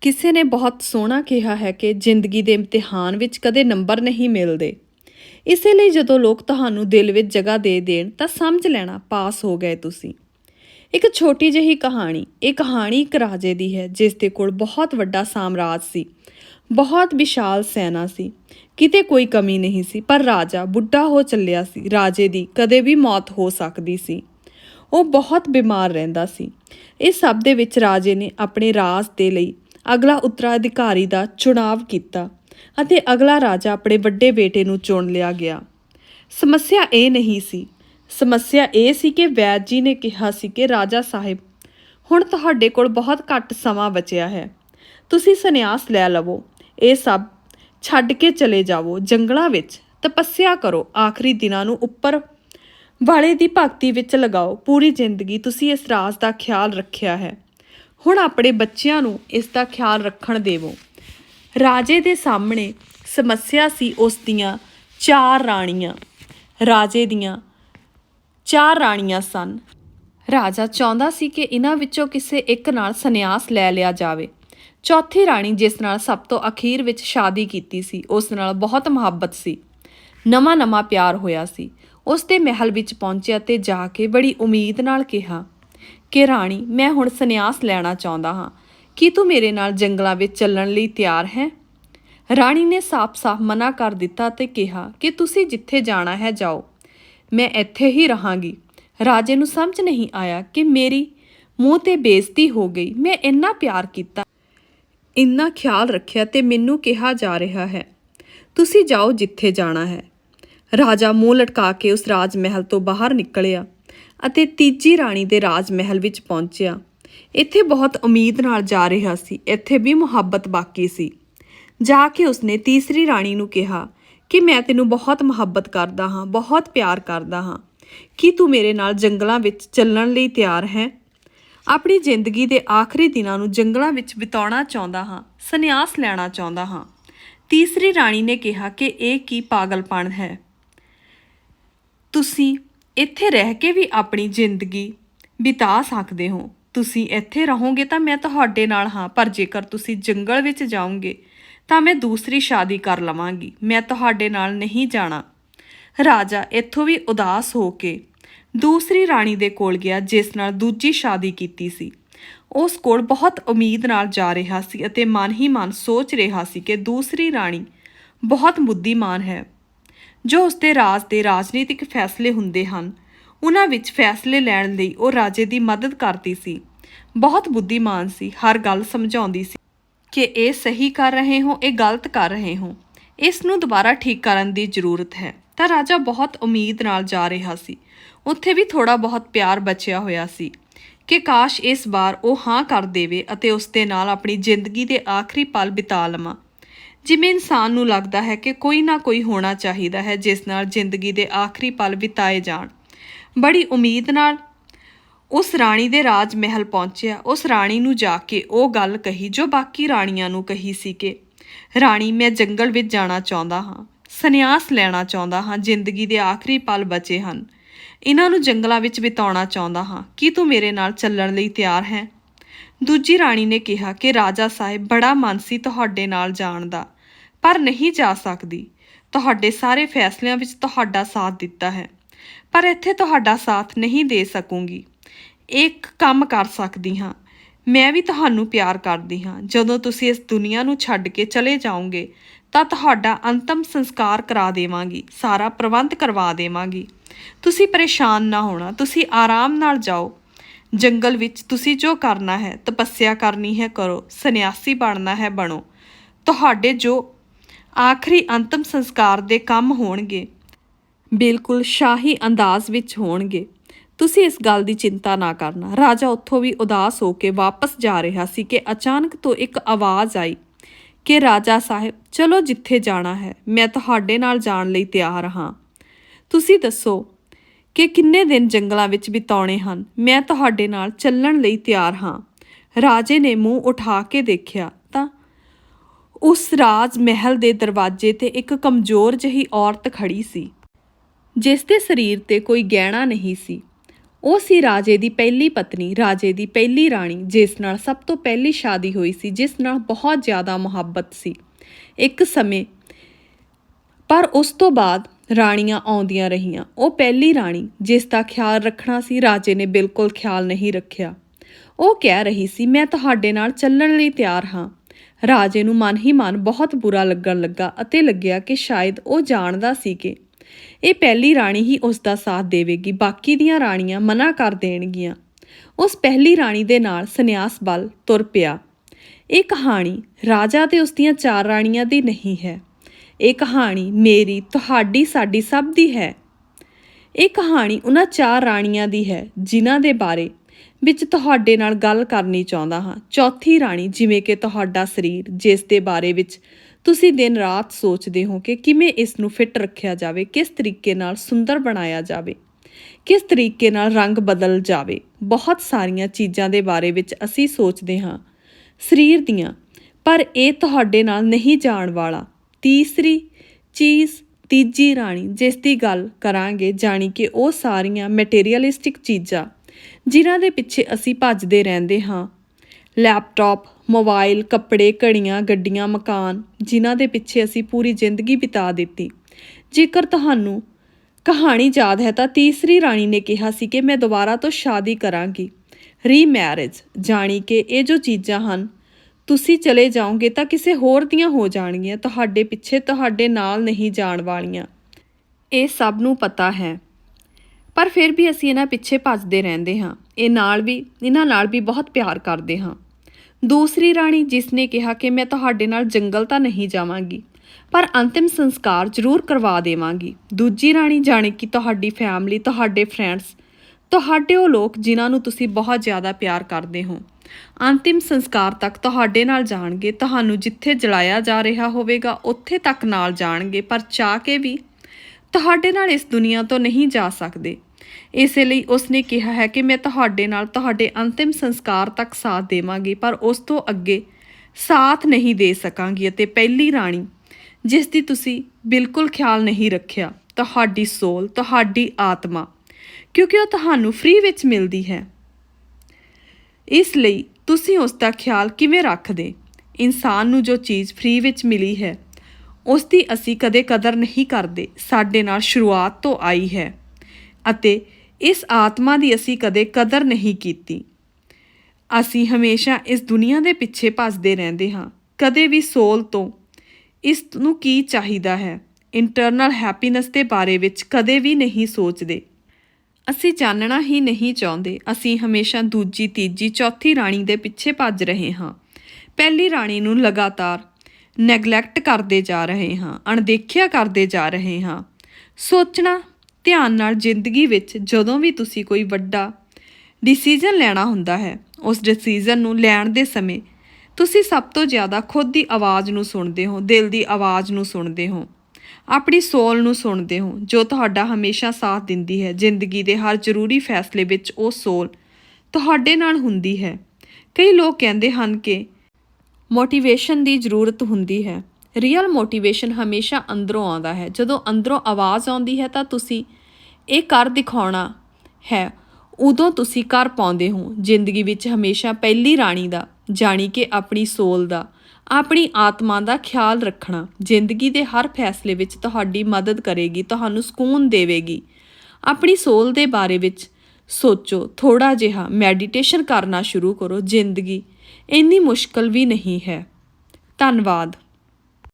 ਕਿਸੇ ਨੇ ਬਹੁਤ ਸੋਹਣਾ ਕਿਹਾ ਹੈ ਕਿ ਜ਼ਿੰਦਗੀ ਦੇ ਇਮਤਿਹਾਨ ਵਿੱਚ ਕਦੇ ਨੰਬਰ ਨਹੀਂ ਮਿਲਦੇ। ਇਸੇ ਲਈ ਜਦੋਂ ਲੋਕ ਤੁਹਾਨੂੰ ਦਿਲ ਵਿੱਚ ਜਗ੍ਹਾ ਦੇ ਦੇਣ ਤਾਂ ਸਮਝ ਲੈਣਾ ਪਾਸ ਹੋ ਗਏ ਤੁਸੀਂ। ਇੱਕ ਛੋਟੀ ਜਿਹੀ ਕਹਾਣੀ, ਇਹ ਕਹਾਣੀ ਇੱਕ ਰਾਜੇ ਦੀ ਹੈ, ਜਿਸ ਦੇ ਕੋਲ ਬਹੁਤ ਵੱਡਾ ਸਾਮਰਾਜ ਸੀ। ਬਹੁਤ ਵਿਸ਼ਾਲ ਸੈਨਾ ਸੀ। ਕਿਤੇ ਕੋਈ ਕਮੀ ਨਹੀਂ ਸੀ, ਪਰ ਰਾਜਾ ਬੁੱਢਾ ਹੋ ਚੱਲਿਆ ਸੀ। ਰਾਜੇ ਦੀ ਕਦੇ ਵੀ ਮੌਤ ਹੋ ਸਕਦੀ ਸੀ। ਉਹ ਬਹੁਤ ਬਿਮਾਰ ਰਹਿੰਦਾ ਸੀ। ਇਸ ਸਭ ਦੇ ਵਿੱਚ ਰਾਜੇ ਨੇ ਆਪਣੇ ਰਾਜ ਦੇ ਲਈ ਅਗਲਾ ਉੱਤਰਾਧਿਕਾਰੀ ਦਾ ਚੁਣਾਵ ਕੀਤਾ ਅਤੇ ਅਗਲਾ ਰਾਜਾ ਆਪਣੇ ਵੱਡੇ ਬੇਟੇ ਨੂੰ ਚੁਣ ਲਿਆ ਗਿਆ। ਸਮੱਸਿਆ ਇਹ ਨਹੀਂ ਸੀ। ਸਮੱਸਿਆ ਇਹ ਸੀ ਕਿ ਵੈਦ ਜੀ ਨੇ ਕਿਹਾ ਸੀ ਕਿ ਰਾਜਾ ਸਾਹਿਬ, ਹੁਣ ਤੁਹਾਡੇ ਕੋਲ ਬਹੁਤ ਘੱਟ ਸਮਾਂ ਬਚਿਆ ਹੈ। ਤੁਸੀਂ ਸੰਨਿਆਸ ਲੈ ਲਵੋ। ਇਹ ਸਭ ਛੱਡ ਕੇ ਚਲੇ ਜਾਵੋ। ਜੰਗਲਾਂ ਵਿੱਚ ਤਪੱਸਿਆ ਕਰੋ। ਆਖਰੀ ਦਿਨਾਂ ਨੂੰ ਉੱਪਰ ਵਾਲੇ ਦੀ ਭਗਤੀ ਵਿੱਚ ਲਗਾਓ। ਪੂਰੀ ਜ਼ਿੰਦਗੀ ਤੁਸੀਂ ਇਸ ਰਾਜ ਦਾ ਖਿਆਲ ਰੱਖਿਆ ਹੈ। ਹੁਣ ਆਪਣੇ ਬੱਚਿਆਂ ਨੂੰ ਇਸ ਦਾ ਖਿਆਲ ਰੱਖਣ ਦੇਵੋ। ਰਾਜੇ ਦੇ ਸਾਹਮਣੇ ਸਮੱਸਿਆ ਸੀ ਉਸ ਦੀਆਂ ਚਾਰ ਰਾਣੀਆਂ। ਰਾਜੇ ਦੀਆਂ ਚਾਰ ਰਾਣੀਆਂ ਸਨ। ਰਾਜਾ ਚਾਹੁੰਦਾ ਸੀ ਕਿ ਇਹਨਾਂ ਵਿੱਚੋਂ ਕਿਸੇ ਇੱਕ ਨਾਲ ਸੰਨਿਆਸ ਲੈ ਲਿਆ ਜਾਵੇ। ਚੌਥੀ ਰਾਣੀ ਜਿਸ ਨਾਲ ਸਭ ਤੋਂ ਅਖੀਰ ਵਿੱਚ ਸ਼ਾਦੀ ਕੀਤੀ ਸੀ, ਉਸ ਨਾਲ ਬਹੁਤ ਮੁਹੱਬਤ ਸੀ। ਨਵਾਂ ਨਵਾਂ ਪਿਆਰ ਹੋਇਆ ਸੀ। ਉਸ ਦੇ ਮਹਿਲ ਵਿੱਚ ਪਹੁੰਚਿਆ ਤੇ ਜਾ ਕੇ ਬੜੀ ਉਮੀਦ ਨਾਲ ਕਿਹਾ ਕਿ ਰਾਣੀ, ਮੈਂ ਹੁਣ ਸੰਨਿਆਸ ਲੈਣਾ ਚਾਹੁੰਦਾ ਹਾਂ। ਕੀ ਤੂੰ ਮੇਰੇ ਨਾਲ ਜੰਗਲਾਂ ਵਿੱਚ ਚੱਲਣ ਲਈ ਤਿਆਰ ਹੈ? ਰਾਣੀ ਨੇ ਸਾਫ਼-ਸਾਫ਼ ਮਨਾ ਕਰ ਦਿੱਤਾ ਤੇ ਕਿਹਾ ਕਿ ਤੁਸੀਂ ਜਿੱਥੇ ਜਾਣਾ ਹੈ ਜਾਓ। ਮੈਂ ਇੱਥੇ ਹੀ ਰਹਾਂਗੀ। ਰਾਜੇ ਨੂੰ ਸਮਝ ਨਹੀਂ ਆਇਆ ਕਿ ਮੇਰੀ ਮੂੰਹ ਤੇ ਬੇਇੱਜ਼ਤੀ ਹੋ ਗਈ। ਮੈਂ ਇੰਨਾ ਪਿਆਰ ਕੀਤਾ, ਇੰਨਾ ਖਿਆਲ ਰੱਖਿਆ ਤੇ ਮੈਨੂੰ ਕਿਹਾ ਜਾ ਰਿਹਾ ਹੈ, ਤੁਸੀਂ ਜਾਓ ਜਿੱਥੇ ਜਾਣਾ ਹੈ। ਰਾਜਾ ਮੂੰਹ ਲਟਕਾ ਕੇ ਉਸ ਰਾਜ ਮਹਿਲ ਤੋਂ ਬਾਹਰ ਨਿਕਲਿਆ। ਅਤੇ ਤੀਜੀ ਰਾਣੀ ਦੇ ਰਾਜ ਮਹਿਲ ਵਿੱਚ ਪਹੁੰਚਿਆ। ਇੱਥੇ ਬਹੁਤ ਉਮੀਦ ਨਾਲ ਜਾ ਰਿਹਾ ਸੀ। ਇੱਥੇ ਵੀ ਮੁਹੱਬਤ ਬਾਕੀ ਸੀ। ਜਾ ਕੇ ਉਸਨੇ ਤੀਸਰੀ ਰਾਣੀ ਨੂੰ ਕਿਹਾ ਕਿ ਮੈਂ ਤੈਨੂੰ ਬਹੁਤ ਮੁਹੱਬਤ ਕਰਦਾ ਹਾਂ, ਬਹੁਤ ਪਿਆਰ ਕਰਦਾ ਹਾਂ। ਕੀ ਤੂੰ ਮੇਰੇ ਨਾਲ ਜੰਗਲਾਂ ਵਿੱਚ ਚੱਲਣ ਲਈ ਤਿਆਰ ਹੈ? ਆਪਣੀ ਜ਼ਿੰਦਗੀ ਦੇ ਆਖਰੀ ਦਿਨਾਂ ਨੂੰ ਜੰਗਲਾਂ ਵਿੱਚ ਬਿਤਾਉਣਾ ਚਾਹੁੰਦਾ ਹਾਂ, ਸੰਨਿਆਸ ਲੈਣਾ ਚਾਹੁੰਦਾ ਹਾਂ। ਤੀਸਰੀ ਰਾਣੀ ਨੇ ਕਿਹਾ ਕਿ ਇਹ ਕੀ ਪਾਗਲਪਣ ਹੈ? ਤੁਸੀਂ ਇੱਥੇ ਰਹਿ ਕੇ ਵੀ ਆਪਣੀ ਜ਼ਿੰਦਗੀ ਬਿਤਾ ਸਕਦੇ ਹੋ। ਤੁਸੀਂ ਇੱਥੇ ਰਹੋਗੇ ਤਾਂ ਮੈਂ ਤੁਹਾਡੇ ਨਾਲ ਹਾਂ, ਪਰ ਜੇਕਰ ਤੁਸੀਂ ਜੰਗਲ ਵਿੱਚ ਜਾਓਗੇ ਤਾਂ ਮੈਂ ਦੂਸਰੀ ਸ਼ਾਦੀ ਕਰ ਲਵਾਂਗੀ। ਮੈਂ ਤੁਹਾਡੇ ਨਾਲ ਨਹੀਂ ਜਾਣਾ। ਰਾਜਾ ਇੱਥੋਂ ਵੀ ਉਦਾਸ ਹੋ ਕੇ ਦੂਸਰੀ ਰਾਣੀ ਦੇ ਕੋਲ ਗਿਆ, ਜਿਸ ਨਾਲ ਦੂਜੀ ਸ਼ਾਦੀ ਕੀਤੀ ਸੀ। ਉਸ ਕੋਲ ਬਹੁਤ ਉਮੀਦ ਨਾਲ ਜਾ ਰਿਹਾ ਸੀ ਅਤੇ ਮਨ ਹੀ ਮਨ ਸੋਚ ਰਿਹਾ ਸੀ ਕਿ ਦੂਸਰੀ ਰਾਣੀ ਬਹੁਤ ਬੁੱਧੀਮਾਨ ਹੈ। ਜੋ ਉਸਦੇ ਰਾਜ ਦੇ ਰਾਜਨੀਤਿਕ ਫੈਸਲੇ ਹੁੰਦੇ ਹਨ। ਉਹਨਾਂ ਵਿੱਚ ਫੈਸਲੇ ਲੈਣ ਲਈ ਉਹ ਰਾਜੇ ਦੀ ਮਦਦ ਕਰਦੀ ਸੀ। ਬਹੁਤ ਬੁੱਧੀਮਾਨ ਸੀ, ਹਰ ਗੱਲ ਸਮਝਾਉਂਦੀ ਸੀ ਕਿ ਇਹ ਸਹੀ ਕਰ ਰਹੇ ਹੋ, ਇਹ ਗਲਤ ਕਰ ਰਹੇ ਹੋ। ਇਸ ਨੂੰ ਦੁਬਾਰਾ ਠੀਕ ਕਰਨ ਦੀ ਜ਼ਰੂਰਤ ਹੈ। ਤਾਂ ਰਾਜਾ ਬਹੁਤ ਉਮੀਦ ਨਾਲ ਜਾ ਰਿਹਾ ਸੀ। ਉੱਥੇ ਵੀ ਥੋੜਾ ਬਹੁਤ ਪਿਆਰ ਬਚਿਆ ਹੋਇਆ ਸੀ ਕਿ ਕਾਸ਼ ਇਸ ਵਾਰ ਉਹ ਹਾਂ ਕਰ ਦੇਵੇ ਅਤੇ ਉਸ ਦੇ ਨਾਲ ਆਪਣੀ ਜ਼ਿੰਦਗੀ ਦੇ ਆਖਰੀ ਪਲ ਬਿਤਾ ਲਵਾਂ। ਜਿਵੇਂ ਇਨਸਾਨ ਨੂੰ ਲੱਗਦਾ ਹੈ ਕਿ ਕੋਈ ਨਾ ਕੋਈ ਹੋਣਾ ਚਾਹੀਦਾ ਹੈ, ਜਿਸ ਨਾਲ ਜ਼ਿੰਦਗੀ ਦੇ ਆਖਰੀ ਪਲ ਬਿਤਾਏ ਜਾਣ। ਬੜੀ ਉਮੀਦ ਨਾਲ ਉਸ ਰਾਣੀ ਦੇ ਰਾਜ ਮਹਿਲ ਪਹੁੰਚਿਆ। ਉਸ ਰਾਣੀ ਨੂੰ ਜਾ ਕੇ ਉਹ ਗੱਲ ਕਹੀ ਜੋ ਬਾਕੀ ਰਾਣੀਆਂ ਨੂੰ ਕਹੀ ਸੀ ਕਿ, ਰਾਣੀ, ਮੈਂ ਜੰਗਲ ਵਿੱਚ ਜਾਣਾ ਚਾਹੁੰਦਾ ਹਾਂ, ਸੰਨਿਆਸ ਲੈਣਾ ਚਾਹੁੰਦਾ ਹਾਂ, ਜ਼ਿੰਦਗੀ ਦੇ ਆਖਰੀ ਪਲ ਬਚੇ ਹਨ। ਇਹਨਾਂ ਨੂੰ ਜੰਗਲਾਂ ਵਿੱਚ ਬਿਤਾਉਣਾ ਚਾਹੁੰਦਾ ਹਾਂ। ਕੀ ਤੂੰ ਮੇਰੇ ਨਾਲ ਚੱਲਣ ਲਈ ਤਿਆਰ ਹੈ? ਦੂਜੀ ਰਾਣੀ ਨੇ ਕਿਹਾ ਕਿ ਰਾਜਾ ਸਾਹਿਬ ਬੜਾ ਮਨ ਸੀ ਤੁਹਾਡੇ ਨਾਲ ਜਾਣ ਦਾ। ਪਰ ਨਹੀਂ ਜਾ ਸਕਦੀ। ਤੁਹਾਡੇ ਸਾਰੇ ਫੈਸਲਿਆਂ ਵਿੱਚ ਤੁਹਾਡਾ ਸਾਥ ਦਿੱਤਾ ਹੈ। ਪਰ ਇੱਥੇ ਤੁਹਾਡਾ ਸਾਥ ਨਹੀਂ ਦੇ ਸਕੂੰਗੀ। ਇੱਕ ਕੰਮ ਕਰ ਸਕਦੀ ਹਾਂ। ਮੈਂ ਵੀ ਤੁਹਾਨੂੰ ਪਿਆਰ ਕਰਦੀ ਹਾਂ। ਜਦੋਂ ਤੁਸੀਂ ਇਸ ਦੁਨੀਆ ਨੂੰ ਛੱਡ ਕੇ ਚਲੇ ਜਾਓਗੇ, ਤਾਂ ਤੁਹਾਡਾ ਅੰਤਮ ਸੰਸਕਾਰ ਕਰਾ ਦੇਵਾਂਗੀ। ਸਾਰਾ ਪ੍ਰਬੰਧ ਕਰਵਾ ਦੇਵਾਂਗੀ। ਤੁਸੀਂ ਪਰੇਸ਼ਾਨ ਨਾ ਹੋਣਾ। ਤੁਸੀਂ ਆਰਾਮ ਨਾਲ ਜਾਓ। ਜੰਗਲ ਵਿੱਚ ਤੁਸੀਂ ਜੋ ਕਰਨਾ ਹੈ, ਤਪੱਸਿਆ ਕਰਨੀ ਹੈ ਕਰੋ। ਸੰਨਿਆਸੀ ਬਣਨਾ ਹੈ ਬਣੋ। ਤੁਹਾਡੇ ਜੋ ਆਖਰੀ ਅੰਤਮ ਸੰਸਕਾਰ ਦੇ ਕੰਮ ਹੋਣਗੇ। ਬਿਲਕੁਲ ਸ਼ਾਹੀ ਅੰਦਾਜ਼ ਵਿੱਚ ਹੋਣਗੇ। ਤੁਸੀਂ ਇਸ ਗੱਲ ਦੀ ਚਿੰਤਾ ਨਾ ਕਰਨਾ। ਰਾਜਾ ਉੱਥੋਂ ਵੀ ਉਦਾਸ ਹੋ ਕੇ ਵਾਪਸ ਜਾ ਰਿਹਾ ਸੀ ਕਿ ਅਚਾਨਕ ਤੋਂ ਇੱਕ ਆਵਾਜ਼ ਆਈ ਕਿ ਰਾਜਾ ਸਾਹਿਬ, ਚਲੋ ਜਿੱਥੇ ਜਾਣਾ ਹੈ, ਮੈਂ ਤੁਹਾਡੇ ਨਾਲ ਜਾਣ ਲਈ ਤਿਆਰ ਹਾਂ। ਤੁਸੀਂ ਦੱਸੋ ਕਿ ਕਿੰਨੇ ਦਿਨ ਜੰਗਲਾਂ ਵਿੱਚ ਬਿਤਾਉਣੇ ਹਨ? ਮੈਂ ਤੁਹਾਡੇ ਨਾਲ ਚੱਲਣ ਲਈ ਤਿਆਰ ਹਾਂ। ਰਾਜੇ ਨੇ ਮੂੰਹ ਉਠਾ ਕੇ ਦੇਖਿਆ ਉਸ ਰਾਜ ਮਹਿਲ ਦੇ ਦਰਵਾਜ਼ੇ ਤੇ ਇੱਕ ਕਮਜ਼ੋਰ ਜਿਹੀ ਔਰਤ ਖੜੀ ਸੀ, ਜਿਸ ਦੇ ਸਰੀਰ ਤੇ ਕੋਈ ਗਹਿਣਾ ਨਹੀਂ ਸੀ। ਉਹ ਸੀ ਰਾਜੇ ਦੀ ਪਹਿਲੀ ਪਤਨੀ, ਰਾਜੇ ਦੀ ਪਹਿਲੀ ਰਾਣੀ, ਜਿਸ ਨਾਲ ਸਭ ਤੋਂ ਪਹਿਲੀ ਸ਼ਾਦੀ ਹੋਈ ਸੀ, ਜਿਸ ਨਾਲ ਬਹੁਤ ਜ਼ਿਆਦਾ ਮੁਹੱਬਤ ਸੀ। ਇੱਕ ਸਮੇਂ ਪਰ ਉਸ ਤੋਂ ਬਾਅਦ ਰਾਣੀਆਂ ਆਉਂਦੀਆਂ ਰਹੀਆਂ। ਉਹ ਪਹਿਲੀ ਰਾਣੀ, ਜਿਸ ਦਾ ਖਿਆਲ ਰੱਖਣਾ ਸੀ, ਰਾਜੇ ਨੇ ਬਿਲਕੁਲ ਖਿਆਲ ਨਹੀਂ ਰੱਖਿਆ। ਉਹ ਕਹਿ ਰਹੀ ਸੀ, ਮੈਂ ਤੁਹਾਡੇ ਨਾਲ ਚੱਲਣ ਲਈ ਤਿਆਰ ਹਾਂ। ਰਾਜੇ ਨੂੰ ਮਨ ਹੀ ਮਨ ਬਹੁਤ ਬੁਰਾ ਲੱਗਣ ਲੱਗਾ ਅਤੇ ਲੱਗਿਆ ਕਿ ਸ਼ਾਇਦ ਉਹ ਜਾਣਦਾ ਸੀ ਕਿ ਇਹ ਪਹਿਲੀ ਰਾਣੀ ਹੀ ਉਸ ਦਾ ਸਾਥ ਦੇਵੇਗੀ, ਬਾਕੀ ਦੀਆਂ ਰਾਣੀਆਂ ਮਨਾ ਕਰ ਦੇਣਗੀਆਂ। ਉਸ ਪਹਿਲੀ ਰਾਣੀ ਦੇ ਨਾਲ ਸੰਨਿਆਸ ਬਲ ਤੁਰ ਪਿਆ। ਇਹ ਕਹਾਣੀ ਰਾਜਾ ਤੇ ਉਸ ਦੀਆਂ ਚਾਰ ਰਾਣੀਆਂ ਦੀ ਨਹੀਂ ਹੈ। ਇਹ ਕਹਾਣੀ ਮੇਰੀ, ਤੁਹਾਡੀ, ਸਾਡੀ ਸਭ ਦੀ ਹੈ। ਇਹ ਕਹਾਣੀ ਉਹਨਾਂ ਚਾਰ ਰਾਣੀਆਂ ਦੀ ਹੈ, ਜਿਨ੍ਹਾਂ ਦੇ ਬਾਰੇ ਵਿੱਚ ਤੁਹਾਡੇ ਨਾਲ ਗੱਲ ਕਰਨੀ ਚਾਹੁੰਦਾ ਹਾਂ। ਚੌਥੀ ਰਾਣੀ, ਜਿਵੇਂ ਕਿ ਤੁਹਾਡਾ ਸਰੀਰ, ਜਿਸ ਦੇ ਬਾਰੇ ਵਿੱਚ ਤੁਸੀਂ ਦਿਨ ਰਾਤ ਸੋਚਦੇ ਹੋ ਕਿ ਕਿਵੇਂ ਇਸ ਨੂੰ ਫਿੱਟ ਰੱਖਿਆ ਜਾਵੇ, ਕਿਸ ਤਰੀਕੇ ਨਾਲ ਸੁੰਦਰ ਬਣਾਇਆ ਜਾਵੇ, ਕਿਸ ਤਰੀਕੇ ਨਾਲ ਰੰਗ ਬਦਲ ਜਾਵੇ, ਬਹੁਤ ਸਾਰੀਆਂ ਚੀਜ਼ਾਂ ਦੇ ਬਾਰੇ ਵਿੱਚ ਅਸੀਂ ਸੋਚਦੇ ਹਾਂ। ਸਰੀਰ ਦੀਆਂ, ਪਰ ਇਹ ਤੁਹਾਡੇ ਨਾਲ ਨਹੀਂ ਜਾਣ ਵਾਲਾ। ਤੀਸਰੀ ਚੀਜ਼, ਤੀਜੀ ਰਾਣੀ, ਜਿਸ ਦੀ ਗੱਲ ਕਰਾਂਗੇ, ਜਾਣੀ ਕਿ ਉਹ ਸਾਰੀਆਂ ਮਟੀਰੀਅਲਿਸਟਿਕ ਚੀਜ਼ਾਂ। ਜਿਨ੍ਹਾਂ ਦੇ ਪਿੱਛੇ ਅਸੀਂ ਭੱਜਦੇ ਰਹਿੰਦੇ ਹਾਂ। ਲੈਪਟਾਪ, ਮੋਬਾਈਲ, ਕੱਪੜੇ, ਘੜੀਆਂ, ਗੱਡੀਆਂ, ਮਕਾਨ, ਜਿਨ੍ਹਾਂ ਦੇ ਪਿੱਛੇ ਅਸੀਂ ਪੂਰੀ ਜ਼ਿੰਦਗੀ ਬਿਤਾ ਦਿੱਤੀ। ਜੇਕਰ ਤੁਹਾਨੂੰ ਕਹਾਣੀ ਯਾਦ ਹੈ ਤਾਂ ਤੀਸਰੀ ਰਾਣੀ ਨੇ ਕਿਹਾ ਸੀ ਕਿ ਮੈਂ ਦੁਬਾਰਾ ਤੋਂ ਸ਼ਾਦੀ ਕਰਾਂਗੀ। ਰੀਮੈਰਿਜ, ਜਾਣੀ ਕਿ ਇਹ ਜੋ ਚੀਜ਼ਾਂ ਹਨ, ਤੁਸੀਂ ਚਲੇ ਜਾਓਗੇ ਤਾਂ ਕਿਸੇ ਹੋਰ ਦੀਆਂ ਹੋ ਜਾਣਗੀਆਂ, ਤੁਹਾਡੇ ਪਿੱਛੇ ਤੁਹਾਡੇ ਨਾਲ ਨਹੀਂ ਜਾਣ ਵਾਲੀਆਂ। ਇਹ ਸਭ ਨੂੰ ਪਤਾ ਹੈ। ਪਰ ਫਿਰ ਵੀ ਅਸੀਂ ਇਹਨਾਂ ਪਿੱਛੇ ਭੱਜਦੇ ਰਹਿੰਦੇ ਹਾਂ। ਇਹ ਨਾਲ ਵੀ, ਇਹਨਾਂ ਨਾਲ ਵੀ ਬਹੁਤ ਪਿਆਰ ਕਰਦੇ ਹਾਂ। ਦੂਸਰੀ ਰਾਣੀ ਜਿਸ ਨੇ ਕਿਹਾ ਕਿ ਮੈਂ ਤੁਹਾਡੇ ਨਾਲ ਜੰਗਲ ਤਾਂ ਨਹੀਂ ਜਾਵਾਂਗੀ, ਪਰ ਅੰਤਿਮ ਸੰਸਕਾਰ ਜ਼ਰੂਰ ਕਰਵਾ ਦੇਵਾਂਗੀ। ਦੂਜੀ ਰਾਣੀ ਜਾਣੇ ਕਿ ਤੁਹਾਡੀ ਫੈਮਿਲੀ ਤੁਹਾਡੇ ਫਰੈਂਡਸ ਤੁਹਾਡੇ ਉਹ ਲੋਕ ਜਿਨ੍ਹਾਂ ਨੂੰ ਤੁਸੀਂ ਬਹੁਤ ਜ਼ਿਆਦਾ ਪਿਆਰ ਕਰਦੇ ਹੋ। ਅੰਤਿਮ ਸੰਸਕਾਰ ਤੱਕ ਤੁਹਾਡੇ ਨਾਲ ਜਾਣਗੇ, ਤੁਹਾਨੂੰ ਜਿੱਥੇ ਜਲਾਇਆ ਜਾ ਰਿਹਾ ਹੋਵੇਗਾ, ਉੱਥੇ ਤੱਕ ਨਾਲ ਜਾਣਗੇ, ਪਰ ਚਾਹ ਕੇ ਵੀ ਤੁਹਾਡੇ ਨਾਲ ਇਸ ਦੁਨੀਆ ਤੋਂ ਨਹੀਂ ਜਾ ਸਕਦੇ। ਇਸੇ ਲਈ ਉਸਨੇ ਕਿਹਾ ਹੈ ਕਿ ਮੈਂ ਤੁਹਾਡੇ ਨਾਲ ਤੁਹਾਡੇ ਅੰਤਿਮ ਸੰਸਕਾਰ ਤੱਕ ਸਾਥ ਦੇਵਾਂਗੀ, ਪਰ ਉਸ ਤੋਂ ਅੱਗੇ ਸਾਥ ਨਹੀਂ ਦੇ ਸਕਾਂਗੀ ਅਤੇ ਪਹਿਲੀ ਰਾਣੀ, ਜਿਸ ਦੀ ਤੁਸੀਂ ਬਿਲਕੁਲ ਖਿਆਲ ਨਹੀਂ ਰੱਖਿਆ, ਤੁਹਾਡੀ ਸੋਲ, ਤੁਹਾਡੀ ਆਤਮਾ, ਕਿਉਂਕਿ ਉਹ ਤੁਹਾਨੂੰ ਫ੍ਰੀ ਵਿੱਚ ਮਿਲਦੀ ਹੈ। ਇਸ ਲਈ ਤੁਸੀਂ ਉਸ ਦਾ ਖਿਆਲ ਕਿਵੇਂ ਰੱਖਦੇ? ਇਨਸਾਨ ਨੂੰ ਜੋ ਚੀਜ਼ ਫ੍ਰੀ ਵਿੱਚ ਮਿਲੀ ਹੈ, ਉਸ ਦੀ ਅਸੀਂ ਕਦੇ ਕਦਰ ਨਹੀਂ ਕਰਦੇ, ਸਾਡੇ ਨਾਲ ਸ਼ੁਰੂਆਤ ਤੋਂ ਆਈ ਹੈ। ਅਤੇ ਇਸ ਆਤਮਾ ਦੀ ਅਸੀਂ ਕਦੇ ਕਦਰ ਨਹੀਂ ਕੀਤੀ। ਅਸੀਂ ਹਮੇਸ਼ਾ ਇਸ ਦੁਨੀਆ ਦੇ ਪਿੱਛੇ ਭੱਜਦੇ ਰਹਿੰਦੇ ਹਾਂ। ਕਦੇ ਵੀ ਸੋਲ ਤੋਂ ਇਸ ਨੂੰ ਕੀ ਚਾਹੀਦਾ ਹੈ? ਇੰਟਰਨਲ ਹੈਪੀਨੈਸ ਦੇ ਬਾਰੇ ਵਿੱਚ ਕਦੇ ਵੀ ਨਹੀਂ ਸੋਚਦੇ। ਅਸੀਂ ਜਾਣਨਾ ਹੀ ਨਹੀਂ ਚਾਹੁੰਦੇ। ਅਸੀਂ ਹਮੇਸ਼ਾ ਦੂਜੀ, ਤੀਜੀ, ਚੌਥੀ ਰਾਣੀ ਦੇ ਪਿੱਛੇ ਭੱਜ ਰਹੇ ਹਾਂ। ਪਹਿਲੀ ਰਾਣੀ ਨੂੰ ਲਗਾਤਾਰ ਨੈਗਲੈਕਟ ਕਰਦੇ ਜਾ ਰਹੇ ਹਾਂ। ਅਣਦੇਖਿਆ ਕਰਦੇ ਜਾ ਰਹੇ ਹਾਂ। ਸੋਚਣਾ ਧਿਆਨ ਨਾਲ ਜ਼ਿੰਦਗੀ ਵਿੱਚ ਜਦੋਂ ਵੀ ਤੁਸੀਂ ਕੋਈ ਵੱਡਾ ਡਿਸੀਜਨ ਲੈਣਾ ਹੁੰਦਾ ਹੈ, ਉਸ ਡਿਸੀਜਨ ਨੂੰ ਲੈਣ ਦੇ ਸਮੇਂ ਤੁਸੀਂ ਸਭ ਤੋਂ ਜ਼ਿਆਦਾ ਖੁਦ ਦੀ ਆਵਾਜ਼ ਨੂੰ ਸੁਣਦੇ ਹੋ, ਦਿਲ ਦੀ ਆਵਾਜ਼ ਨੂੰ ਸੁਣਦੇ ਹੋ, ਆਪਣੀ ਸੋਲ ਨੂੰ ਸੁਣਦੇ ਹੋ, ਜੋ ਤੁਹਾਡਾ ਹਮੇਸ਼ਾ ਸਾਥ ਦਿੰਦੀ ਹੈ। ਜ਼ਿੰਦਗੀ ਦੇ ਹਰ ਜ਼ਰੂਰੀ ਫੈਸਲੇ ਵਿੱਚ ਉਹ ਸੋਲ ਤੁਹਾਡੇ ਨਾਲ ਹੁੰਦੀ ਹੈ। ਕਈ ਲੋਕ ਕਹਿੰਦੇ ਹਨ ਕਿ ਮੋਟੀਵੇਸ਼ਨ ਦੀ ਜ਼ਰੂਰਤ ਹੁੰਦੀ ਹੈ। ਰੀਅਲ ਮੋਟੀਵੇਸ਼ਨ ਹਮੇਸ਼ਾ ਅੰਦਰੋਂ ਆਉਂਦਾ ਹੈ। ਜਦੋਂ ਅੰਦਰੋਂ ਆਵਾਜ਼ ਆਉਂਦੀ ਹੈ ਤਾਂ ਤੁਸੀਂ ਇਹ ਕਰ ਦਿਖਾਉਣਾ ਹੈ। ਉਦੋਂ ਤੁਸੀਂ ਕਰ ਪਾਉਂਦੇ ਹੋ। ਜ਼ਿੰਦਗੀ ਵਿੱਚ ਹਮੇਸ਼ਾ ਪਹਿਲੀ ਰਾਣੀ ਦਾ, ਜਾਣੀ ਕਿ ਆਪਣੀ ਸੋਲ ਦਾ, ਆਪਣੀ ਆਤਮਾ ਦਾ ਖਿਆਲ ਰੱਖਣਾ ਜ਼ਿੰਦਗੀ ਦੇ ਹਰ ਫੈਸਲੇ ਵਿੱਚ ਤੁਹਾਡੀ ਮਦਦ ਕਰੇਗੀ, ਤੁਹਾਨੂੰ ਸਕੂਨ ਦੇਵੇਗੀ। ਆਪਣੀ ਸੋਲ ਦੇ ਬਾਰੇ ਵਿੱਚ ਸੋਚੋ। ਥੋੜਾ ਜਿਹਾ ਮੈਡੀਟੇਸ਼ਨ ਕਰਨਾ ਸ਼ੁਰੂ ਕਰੋ। ਜ਼ਿੰਦਗੀ ਇੰਨੀ ਮੁਸ਼ਕਲ ਵੀ ਨਹੀਂ ਹੈ। ਧੰਨਵਾਦ।